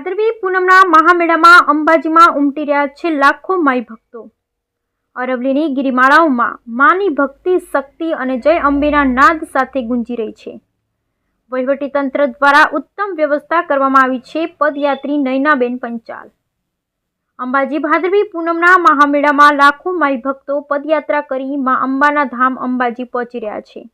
ભાદરવી પૂનમના મહામેળામાં અંબાજીમાં ઉમટી રહ્યા છે લાખો માઈ ભક્તો. અરવલીની ગિરિમાળાઓમાં માની ભક્તિ, શક્તિ અને જય અંબેના નાદ સાથે ગુંજી રહી છે. વહીવટીતંત્ર દ્વારા ઉત્તમ વ્યવસ્થા કરવામાં આવી છે પદયાત્રી નયનાબેન પંચાલ. અંબાજી ભાદરવી પૂનમના મહામેળામાં લાખો માઈ ભક્તો પદયાત્રા કરી મા અંબાના ધામ અંબાજી પહોંચી રહ્યા છે.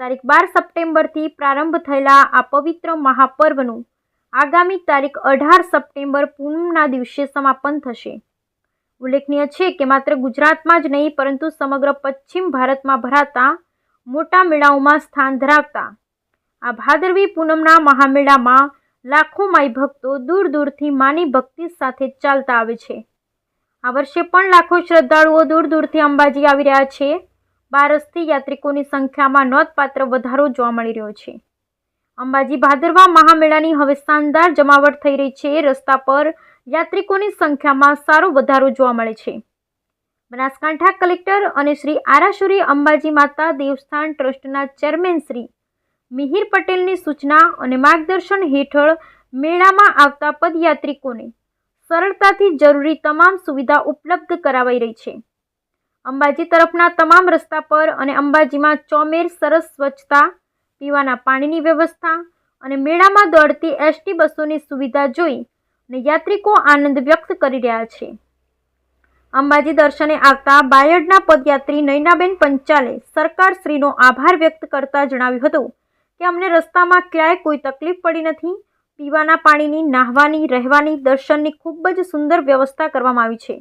તારીખ બાર સપ્ટેમ્બરથી પ્રારંભ થયેલા આ પવિત્ર મહાપર્વનું આગામી તારીખ અઢાર સપ્ટેમ્બર પૂનમના દિવસે સમાપન થશે. ઉલ્લેખનીય છે કે માત્ર ગુજરાતમાં જ નહીં, પરંતુ સમગ્ર પશ્ચિમ ભારતમાં ભરાતા મોટા મેળાઓમાં સ્થાન ધરાવતા. આ ભાદરવી પૂનમના મહામેળામાં લાખો માઈ ભક્તો દૂર દૂરથી માની ભક્તિ સાથે ચાલતા આવે છે. આ વર્ષે પણ લાખો શ્રદ્ધાળુઓ દૂર દૂરથી અંબાજી આવી રહ્યા છે. બારસથી યાત્રિકોની સંખ્યામાં નોંધપાત્ર વધારો જોવા મળી રહ્યો છે. અંબાજી ભાદરવા મહામેળાની હવે શાનદાર જમાવટ થઈ રહી છે. રસ્તા પર યાત્રિકોની સંખ્યામાં સારો વધારો જોવા મળે છે. બનાસકાંઠા કલેક્ટર અને શ્રી આરાશુરી અંબાજી માતા દેવસ્થાન ટ્રસ્ટના ચેરમેન શ્રી મિહિર પટેલની સૂચના અને માર્ગદર્શન હેઠળ મેળામાં આવતા પદયાત્રિકોને સરળતાથી જરૂરી તમામ સુવિધા ઉપલબ્ધ કરાવાઈ રહી છે. અંબાજી તરફના તમામ રસ્તા પર અને અંબાજીમાં ચોમેર સરસ સ્વચ્છતા પીવાના પાણીની વ્યવસ્થા અને મેળામાં દોડતી એસટી બસોની સુવિધા જોઈ અને યાત્રિકો આનંદ વ્યક્ત કરી રહ્યા છે. અંબાજી દર્શને આવતા બાયડના પદયાત્રી નયનાબેન પંચાલે સરકારશ્રીનો આભાર વ્યક્ત કરતા જણાવ્યું હતું કે અમને રસ્તામાં ક્યાંય કોઈ તકલીફ પડી નથી, પીવાના પાણીની, નાહવાની, રહેવાની, દર્શનની ખૂબ જ સુંદર વ્યવસ્થા કરવામાં આવી છે.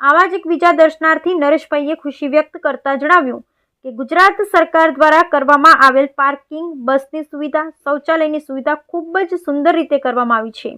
આવા જ એક બીજા દર્શનાર્થી નરેશભાઈએ ખુશી વ્યક્ત કરતા જણાવ્યું કે ગુજરાત સરકાર દ્વારા કરવામાં આવેલ પાર્કિંગ, બસની સુવિધા, શૌચાલયની સુવિધા ખૂબ જ સુંદર રીતે કરવામાં આવી છે.